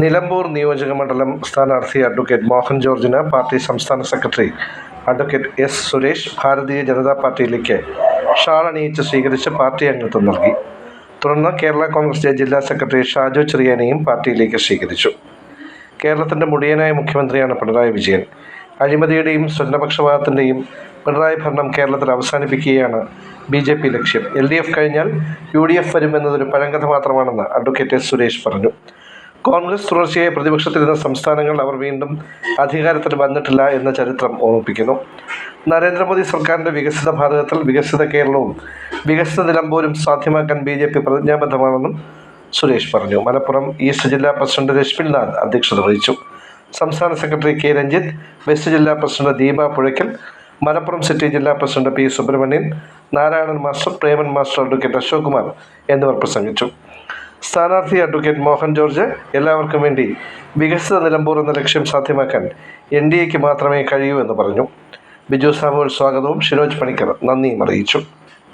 നിലമ്പൂർ നിയോജക മണ്ഡലം സ്ഥാനാർത്ഥി അഡ്വക്കേറ്റ് മോഹൻ ജോർജിന് പാർട്ടി സംസ്ഥാന secretary advocate S Suresh Bharatiya Janata പാർട്ടിയിലേക്ക് ഷാൾ അണിയിച്ച് സ്വീകരിച്ച് പാർട്ടി അംഗത്വം നൽകി. തുടർന്ന് കേരള കോൺഗ്രസിലെ ജില്ലാ സെക്രട്ടറി ഷാജു ചെറിയാനെയും പാർട്ടിയിലേക്ക് സ്വീകരിച്ചു. കേരളത്തിന്റെ മുടിയനായ മുഖ്യമന്ത്രിയാണ് പിണറായി വിജയൻ. അഴിമതിയുടെയും സ്വജനപക്ഷപാതത്തിന്റെയും പിണറായി ഭരണം കേരളത്തിൽ അവസാനിപ്പിക്കുകയാണ് ബി ജെ പി ലക്ഷ്യം. എൽ ഡി എഫ് കഴിഞ്ഞാൽ യു ഡി എഫ് വരുമെന്നതൊരു പഴങ്കഥ മാത്രമാണെന്ന് അഡ്വക്കേറ്റ് എസ് സുരേഷ് പറഞ്ഞു. കോൺഗ്രസ് തുടർച്ചയായി പ്രതിപക്ഷത്തിരുന്ന സംസ്ഥാനങ്ങൾ അവർ വീണ്ടും അധികാരത്തിൽ വന്നിട്ടില്ല എന്ന ചരിത്രം ഓർമ്മിപ്പിക്കുന്നു. നരേന്ദ്രമോദി സർക്കാരിന്റെ വികസിത ഭാരതത്തിൽ വികസിത കേരളവും വികസിത നിലമ്പൂരും സാധ്യമാക്കാൻ ബി ജെ പി പ്രതിജ്ഞാബദ്ധമാണെന്നും സുരേഷ് പറഞ്ഞു. മലപ്പുറം ഈസ്റ്റ് ജില്ലാ പ്രസിഡന്റ് രശ്മിൻ നാഥ് അധ്യക്ഷത വഹിച്ചു. സംസ്ഥാന സെക്രട്ടറി കെ രഞ്ജിത്ത് വെസ്റ്റ് ജില്ലാ പ്രസിഡന്റ് ദീപ പുഴയ്ക്കൽ മലപ്പുറം സിറ്റി ജില്ലാ president P Subramanian Narayanan master Preman master advocate Ashok Kumar എന്നിവർ പ്രസംഗിച്ചു. സ്ഥാനാർത്ഥി അഡ്വക്കേറ്റ് മോഹൻ ജോർജ് എല്ലാവർക്കും വേണ്ടി വികസിത നിലമ്പൂർ എന്ന ലക്ഷ്യം സാധ്യമാക്കാൻ എൻ ഡി എക്ക് മാത്രമേ കഴിയൂ എന്ന് പറഞ്ഞു. ബിജു സാമുവൽ സ്വാഗതവും. ഷിനോജ് പണിക്കർ നന്ദിയും അറിയിച്ചു.